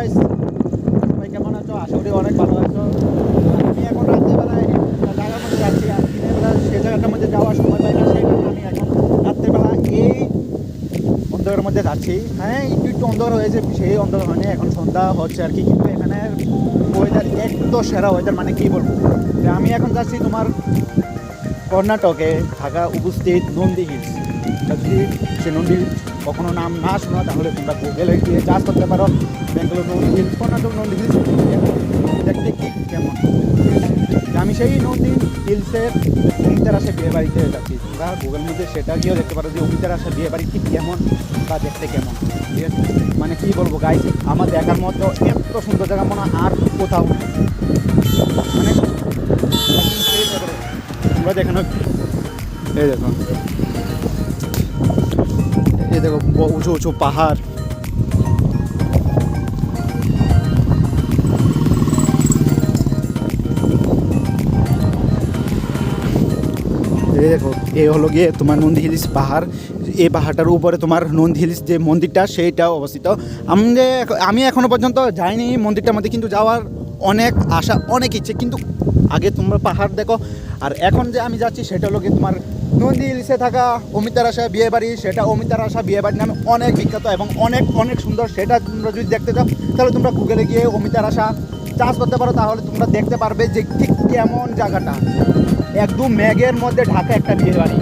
Guys সবাই কেমন আছো? আশা করি অনেক ভালো আছো। আমি এখন রাত্রেবেলায় জায়গার মধ্যে যাচ্ছি আর দিনের বেলা সে জায়গাটার মধ্যে যাওয়ার সময় পাই না, সেই কারণে আমি এখন রাত্রেবেলা এই অন্ধকারের মধ্যে যাচ্ছি। হ্যাঁ একটু একটু অন্ধকার হয়েছে, সেই অন্ধকার হয়নি, এখন সন্ধ্যা হচ্ছে আর কি। কিন্তু এখানে ওয়েদার এত সেরা ওয়েদার মানে কি বলব? আমি এখন যাচ্ছি তোমার কর্ণাটকে থাকা উপস্থিত নন্দী হিলস। যদি সে নন্দী কখনো নাম না শোনো, তাহলে তোমরা গুগলে গিয়ে চাষ করতে পারো। বেঙ্গালোর নন্দী হিলস কর্ণাটক হিলস দেখতে কি কেমন? আমি সেই নদী হিলসের অমিতার আসে বিয়ে বাড়িতে যাচ্ছি। তোমরা গুগল মধ্যে সেটা গিয়েও দেখতে পারো যে অমিতার আসে বিয়ে বাড়ি ঠিক কেমন বা দেখতে কেমন। ঠিক আছে? মানে কি বলব গাইস আমার দেখার মতো এত সুন্দর জায়গা মনে আর কোথাও মানে তোমরা দেখে নাও। এই দেখো। দেখো উঁচু উঁচু পাহাড়। দেখো এই হলো গিয়ে তোমার নন্দী হিলস পাহাড়। এই পাহাড়টার উপরে তোমার নন্দী হিলস যে মন্দিরটা সেইটা অবস্থিত। আমি যে- আমি এখনও পর্যন্ত যাইনি মন্দিরটার মধ্যে, কিন্তু যাওয়ার অনেক আশা, অনেক ইচ্ছে। কিন্তু আগে তোমরা পাহাড় দেখো। আর এখন যে আমি যাচ্ছি, সেটা হলো গিয়ে তোমার নন্দী হিলসে থাকা অমিতার আশা বিয়ে বাড়ি, সেটা অমিতার আশা বিয়ে বাড়ি নামে অনেক বিখ্যাত এবং অনেক অনেক সুন্দর। সেটা তোমরা যদি দেখতে চাও, তাহলে তোমরা গুগলে গিয়ে অমিতার আশা চাষ করতে পারো, তাহলে তোমরা দেখতে পারবে যে ঠিক কেমন জায়গাটা। একদম ম্যাগের মধ্যে ঢাকা একটা বিয়ে বাড়ি।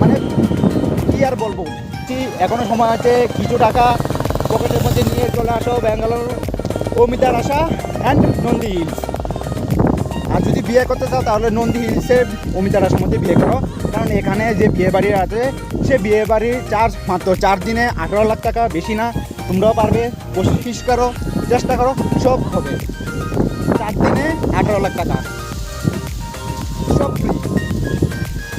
মানে কি আর বলব? কি, এখনও সময় আছে, কিছু টাকা পকেটের মধ্যে নিয়ে চলে আসো ব্যাঙ্গালোর। অমিতার আশা অ্যান্ড নন্দী আর যদি বিয়ে করতে চাও, তাহলে নন্দী হিলসে অমিতার আশার মধ্যে বিয়ে করো। কারণ এখানে যে বিয়ে বাড়ি আছে, সে বিয়ে বাড়ির চার্জ মাত্র চার দিনে আঠারো লাখ টাকা বেশি না। তোমরাও পারবে, কোশিশ করো, চেষ্টা করো, সব হবে। চার দিনে আঠারো লাখ টাকা। সব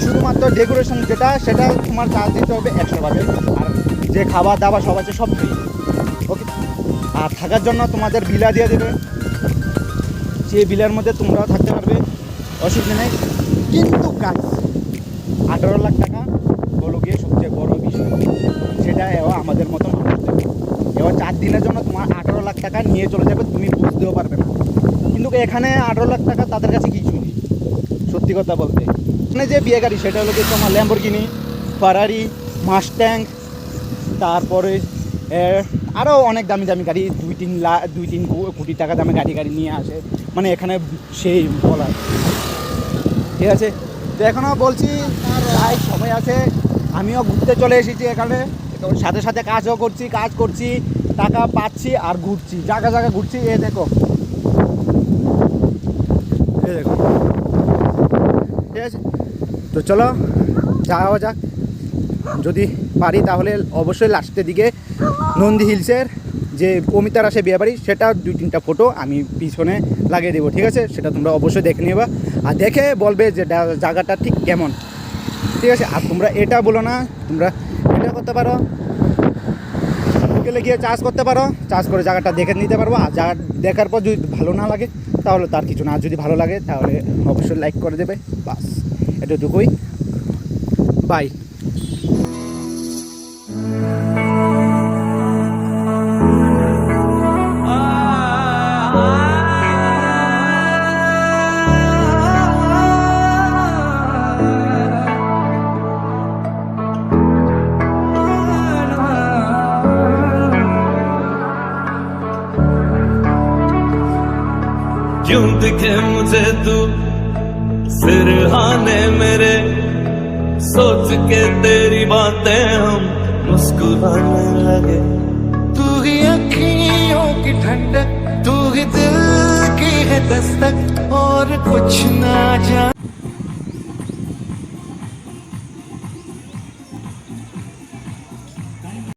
শুধুমাত্র ডেকোরেশন যেটা, সেটা তোমার চার্জ দিতে হবে একশো পাবে আর যে খাবার দাবার সব আছে, সব ফ্রি ওকে আর থাকার জন্য তোমাদের বিলা দিয়ে দেবে। সেই বিলের মধ্যে তোমরাও থাকতে পারবে, অসুবিধা নেই। কিন্তু কাজ আঠারো লাখ টাকা হলো গিয়ে সবচেয়ে বড় বিষয়। সেটা এবার আমাদের মতো মানুষদের এবার চার দিনের জন্য তোমার আঠারো লাখ টাকা নিয়ে চলে যাবে, তুমি বুঝতেও পারবে না। কিন্তু এখানে আঠারো লাখ টাকা তাদের কাছে কিছু নেই, সত্যি কথা বলতে। এখানে যে বিয়ে গাড়ি, সেটা হলো গিয়ে তোমার ল্যাম্বরগিনি ফারারি মাস্ট্যাং তারপরে আরও অনেক দামি দামি গাড়ি, দুই তিন লাখ দুই তিন কোটি টাকা দামে গাড়ি গাড়ি নিয়ে আসে। মানে এখানে সেই বলার ঠিক আছে? তো এখনও বলছি প্রায় সময় আছে। আমিও ঘুরতে চলে এসেছি এখানে। তো সাথে সাথে কাজও করছি, কাজ করছি, টাকা পাচ্ছি আর ঘুরছি। জায়গা জায়গা ঘুরছি, এ দেখো। এ দেখো। ঠিক আছে? তো চলো, যাওয়া যাক। যদি পারি তাহলে অবশ্যই লাস্টের দিকে নন্দী হিলসের যে অমিতার আসে বিয়ে বাড়ি, সেটা দুই তিনটা ফটো আমি পিছনে লাগিয়ে দেবো, ঠিক আছে? সেটা তোমরা অবশ্যই দেখে নেবা। আর দেখে বলবে যে জায়গাটা ঠিক কেমন। ঠিক আছে? আর তোমরা এটা বলো না, তোমরা এটা করতে পারো। বিকেলে গিয়ে চাষ করতে পারো, চাষ করে জায়গাটা দেখে নিতে পারব। আর জায়গা দেখার পর যদি ভালো না লাগে, তাহলে তার কিছু না যদি ভালো লাগে, তাহলে অবশ্যই লাইক করে দেবে। বাস এটুকুই বাই क्यों दिखे मुझे तू। सिरहाने मेरे। सोच के तेरी बातें हम मुस्कुराने लगे। तू ही अखियों की ठंडक तू ही दिल की है दस्तक, और कुछ ना जाने